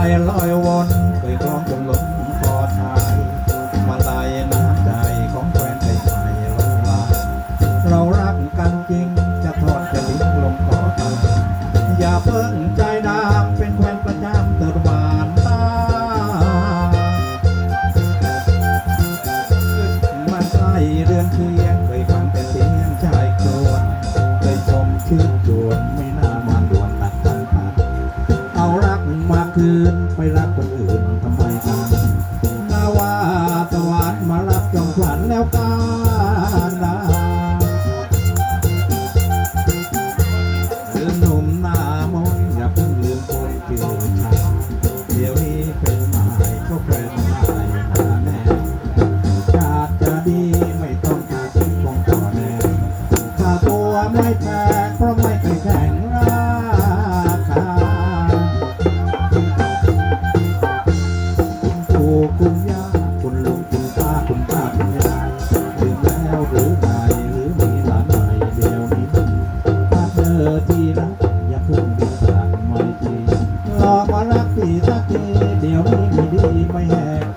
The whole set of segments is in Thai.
ายลอยวนเคยคล้องจนล้มคอทายมาลายน้ำใจของแฟนใจใหม่ลงลาเรารักกันจริงจะทอดจะลิ้งลงคอตายอย่าเพิ่งใจดำเป็นแฟนประจำเติมหวานตามันใกล้เรื่องเคียงืนไปรักคนอื่นทำไมกันนาวาสวรรค์มารับจองขวัญแล้วกันนะ ดีชักดีเดี๋ยวนี้ไม่ดีไม่แหก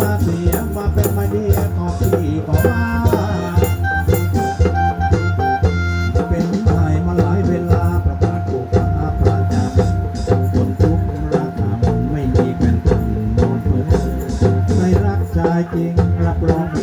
มาเสียมาเป็นมาเดียขอพี่ขอว่าเป็นไทยมาหลายเวลาประกาศกูฟ้าประจำคนทุกราคามัไม่มีแฟนคนนอนเพื่นในรักใจจริงรับรอง